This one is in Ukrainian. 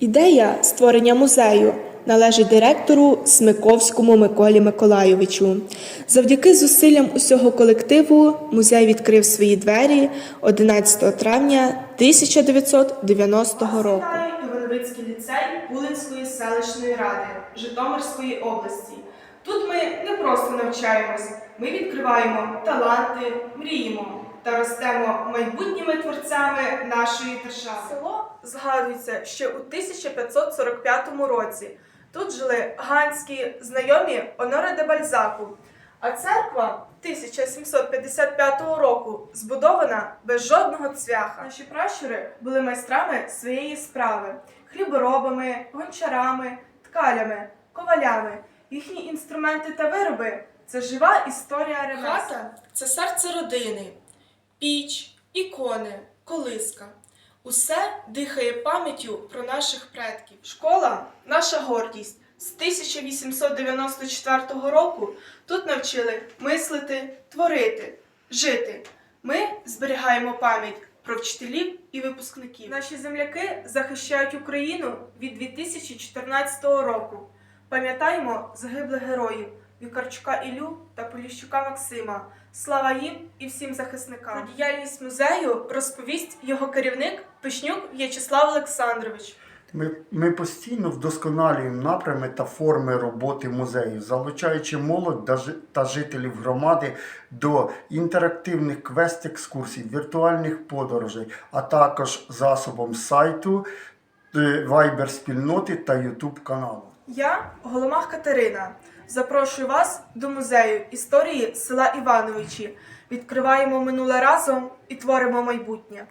Ідея створення музею належить директору Смиковському Миколі Миколайовичу. Завдяки зусиллям усього колективу музей відкрив свої двері 11 травня 1990 року. Вітаю Івановицький ліцей Пулинської селищної ради Житомирської області. Тут ми не просто навчаємось, ми відкриваємо таланти, мріємо та ростемо майбутніми творцями нашої держави. Згадується ще у 1545 році. Тут жили ганські знайомі Оноре де Бальзаку. А церква 1755 року збудована без жодного цвяха. Наші пращури були майстрами своєї справи, хліборобами, гончарами, ткалями, ковалями. Їхні інструменти та вироби це жива історія ремесла. Хата це серце родини, піч, ікони, колиска. Усе дихає пам'яттю про наших предків. Школа наша гордість. З 1894 року тут навчили мислити, творити, жити. Ми зберігаємо пам'ять про вчителів і випускників. Наші земляки захищають Україну від 2014 року. Пам'ятаємо загиблих героїв Вікарчука Ілю та Поліщука Максима. Слава їм і всім захисникам. Про діяльність музею розповість його керівник Пишнюк В'ячеслав Олександрович. Ми, ми постійно вдосконалюємо напрями та форми роботи музею, залучаючи молодь та жи- та жителів громади до інтерактивних квест-екскурсій, віртуальних подорожей, а також засобом сайту, вайбер спільноти та Ютуб каналу. Я Голомах Катерина. Запрошую вас до музею історії села Івановичі. Відкриваємо минуле разом і творимо майбутнє.